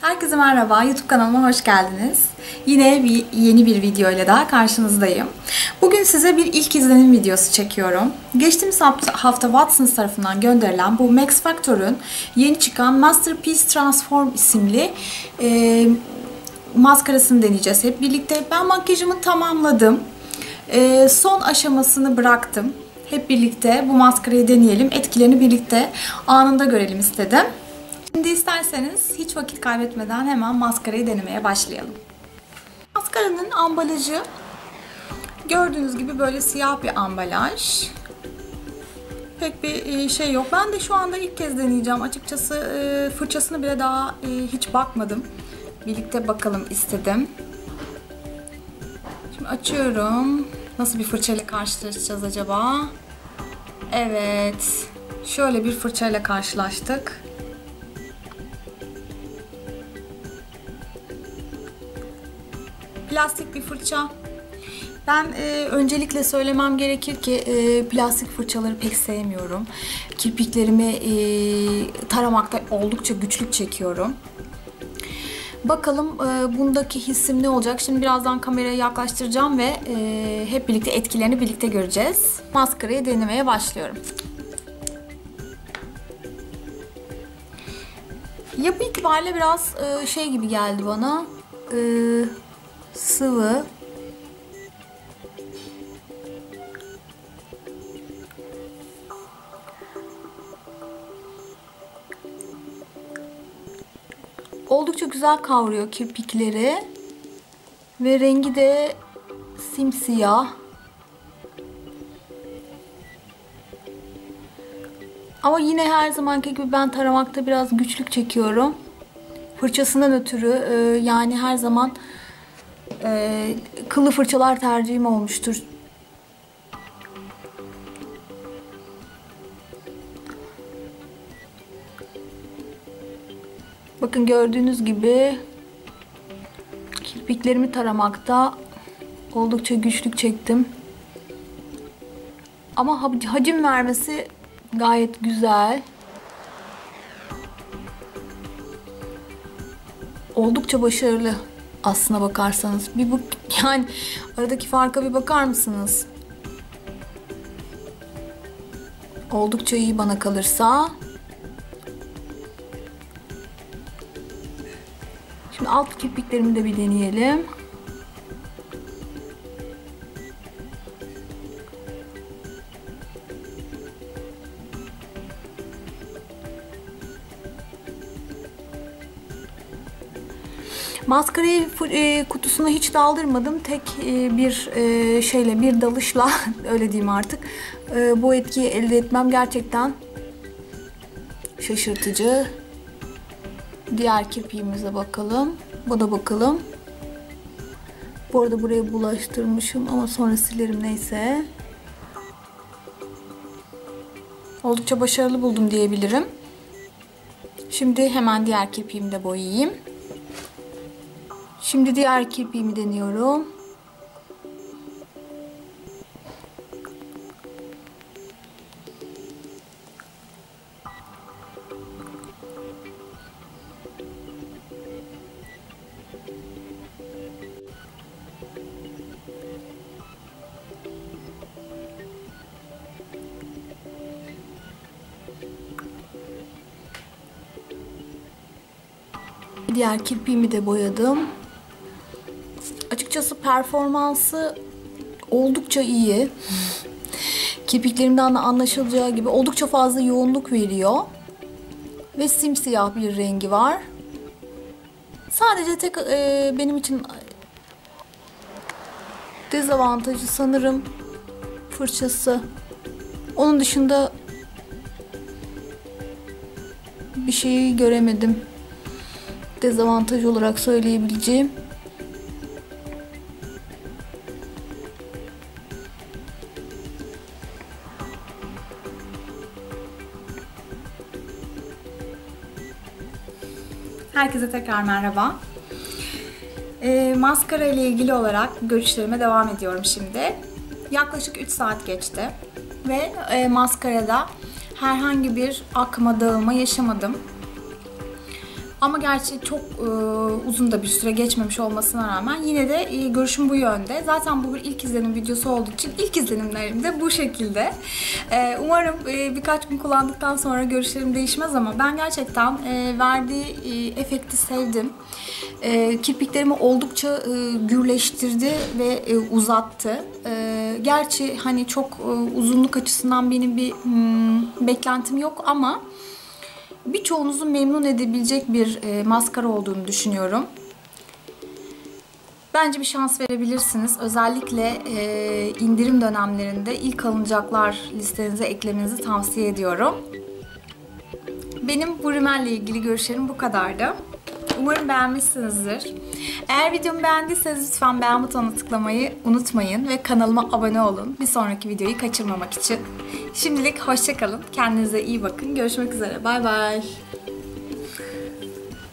Herkese merhaba, YouTube kanalıma hoş geldiniz. Yine bir yeni bir video ile daha karşınızdayım. Bugün size bir ilk izlenim videosu çekiyorum. Geçtiğimiz hafta Watsons tarafından gönderilen bu Max Factor'un yeni çıkan Masterpiece Transform isimli e, maskarasını deneyeceğiz hep birlikte. Ben makyajımı tamamladım. E, son aşamasını bıraktım. Hep birlikte bu maskarayı deneyelim. Etkilerini birlikte anında görelim istedim. Şimdi isterseniz hiç vakit kaybetmeden hemen maskarayı denemeye başlayalım. Maskaranın ambalajı gördüğünüz gibi böyle siyah bir ambalaj. Pek bir e, şey yok. Ben de şu anda ilk kez deneyeceğim. Açıkçası e, fırçasını bile daha e, hiç bakmadım. Birlikte bakalım istedim. Şimdi açıyorum. Nasıl bir fırçayla karşılaşacağız acaba? Evet. Şöyle bir fırçayla karşılaştık. Plastik bir fırça. Ben e, öncelikle söylemem gerekir ki e, plastik fırçaları pek sevmiyorum. Kirpiklerimi e, taramakta oldukça güçlük çekiyorum. Bakalım e, bundaki hissim ne olacak? Şimdi birazdan kameraya yaklaştıracağım ve e, hep birlikte etkilerini birlikte göreceğiz. Maskarayı denemeye başlıyorum. Yapı itibariyle biraz e, şey gibi geldi bana. E, sıvı. Oldukça güzel kavuruyor kirpikleri. Ve rengi de simsiyah. Ama yine her zamanki gibi ben taramakta biraz güçlük çekiyorum. Fırçasından ötürü e, yani her zaman e, kıllı fırçalar tercihim olmuştur. Bakın gördüğünüz gibi kirpiklerimi taramakta oldukça güçlük çektim. Ama hacim vermesi gayet güzel. Oldukça başarılı aslına bakarsanız. Bir bu yani aradaki farka bir bakar mısınız? Oldukça iyi bana kalırsa. Alt kirpiklerimi de bir deneyelim. Maskarayı e, kutusuna hiç daldırmadım. Tek e, bir e, şeyle, bir dalışla öyle diyeyim artık. Bu etkiyi elde etmem gerçekten şaşırtıcı. Diğer kirpiğimize bakalım. Bu da bakalım. Bu arada buraya bulaştırmışım ama sonra silerim neyse. Oldukça başarılı buldum diyebilirim. Şimdi hemen diğer kirpiğimi de boyayayım. Şimdi diğer kirpiğimi deniyorum. Diğer kirpiğimi de boyadım. Açıkçası performansı oldukça iyi. Kirpiklerimden de anlaşılacağı gibi oldukça fazla yoğunluk veriyor. Ve simsiyah bir rengi var. Sadece tek e, benim için dezavantajı sanırım fırçası. Onun dışında bir şeyi göremedim. Dezavantaj olarak söyleyebileceğim. Herkese tekrar merhaba. E, maskara ile ilgili olarak görüşlerime devam ediyorum şimdi. Yaklaşık 3 saat geçti ve e, maskarada herhangi bir akma, dağılma yaşamadım. Ama gerçi çok e, uzun da bir süre geçmemiş olmasına rağmen yine de e, görüşüm bu yönde. Zaten bu bir ilk izlenim videosu olduğu için ilk izlenimlerim de bu şekilde. E, umarım e, birkaç gün kullandıktan sonra görüşlerim değişmez ama ben gerçekten e, verdiği e, efekti sevdim. E, kirpiklerimi oldukça e, gürleştirdi ve e, uzattı. E, gerçi hani çok e, uzunluk açısından benim bir hmm, beklentim yok ama birçoğunuzu memnun edebilecek bir e, maskara olduğunu düşünüyorum. Bence bir şans verebilirsiniz. Özellikle e, indirim dönemlerinde ilk alınacaklar listenize eklemenizi tavsiye ediyorum. Benim bu rimelle ilgili görüşlerim bu kadardı. Umarım beğenmişsinizdir. Eğer videomu beğendiyseniz lütfen beğen butonuna tıklamayı unutmayın ve kanalıma abone olun. Bir sonraki videoyu kaçırmamak için. Şimdilik hoşçakalın. Kendinize iyi bakın. Görüşmek üzere. Bay bay.